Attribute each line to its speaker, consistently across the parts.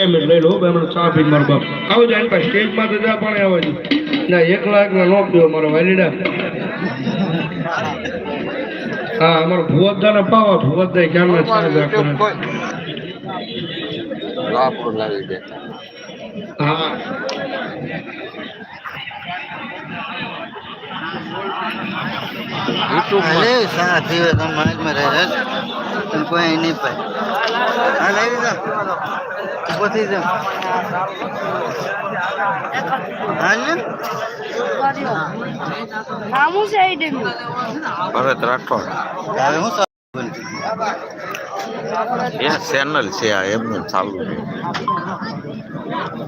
Speaker 1: બે મિનિટ લઈ લો બે મિનિટ ચા પી મારો બાપ આવો જાય પાસે સ્ટેજમાં તો જા પણ આવે છે ના એક લાખ ના નોટ દો મારો વાલીડા હા અમારો ભુવતદા ને પાવા ભુવતદા ક્યાં ના ચા જા કરે
Speaker 2: લાભ લાવી દે
Speaker 1: હા
Speaker 3: અરે સારા થયો તમે મગજમાં રહે તમે કોઈ નહીં પાય હા લઈ લીધા. ઊભો થઈ જાઓ હા
Speaker 4: છે એ ડેમ
Speaker 2: ભરત રાઠોડ.
Speaker 3: હવે હું
Speaker 2: એ ચેનલ છે આ એમનું ચાલુ છે.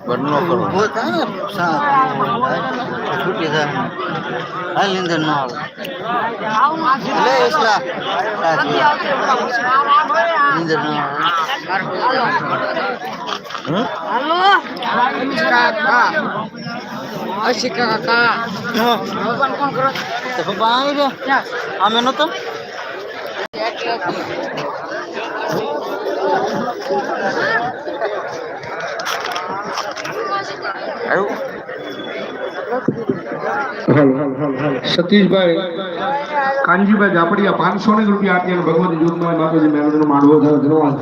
Speaker 2: બંધ ન કરો.
Speaker 3: ને સારા. છૂટી જાય હાલ નીંદર ન આવે લે એકલા નીંદર ન?
Speaker 4: હાલો અશિકા કાકા કોણ કરો
Speaker 3: તો આવી ગયા અમે નતો
Speaker 2: આવ્યું
Speaker 1: સતીશભાઈ કાનજીભાઈ જાપડિયા પાંચસો ને રૂપિયા આપી અને ભગવતી જૂથમાં માતાજી મેળવીનો માંડવો થયો ધન્યવાદ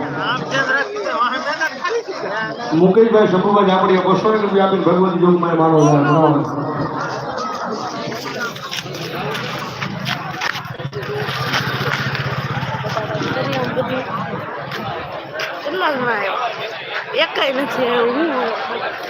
Speaker 1: મુકેશભાઈ શંભુભાઈ જાપડિયા બસો ને રૂપિયા આપીને ભગવતી જૂથમાં માંડવો થયો ધન્યવાદ
Speaker 4: કેટલા જણા આવ્યા એકય નથી આવ્યું હું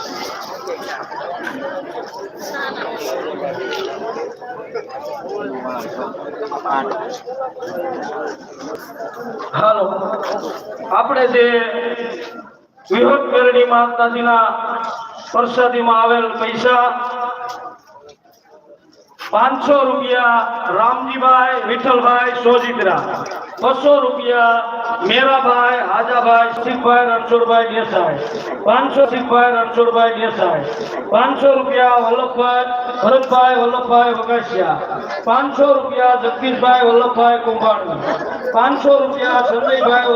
Speaker 1: હાલો. આપણે જે વિહોત મેળણી માતાજીના પ્રસાદીમાં આવેલ પૈસા પાંચસો રૂપિયા રામજીભાઈ વિઠ્ઠલભાઈ સોજિત્રા, બસો રૂપિયા મેરાભાઈ હાજાભાઈ શિવભાઈ રણછોડભાઈ દેસાઈ પાંચસો શિવભાઈ રણછોડભાઈ દેસાઈ પાંચસો રૂપિયા વલ્લભભાઈ ભરતભાઈ વલ્લભભાઈ વગાસિયા પાંચસો રૂપિયા જગદીશભાઈ વલ્લભભાઈ કુંભાણી પાંચસો રૂપિયા સંજયભાઈ વલ્લભ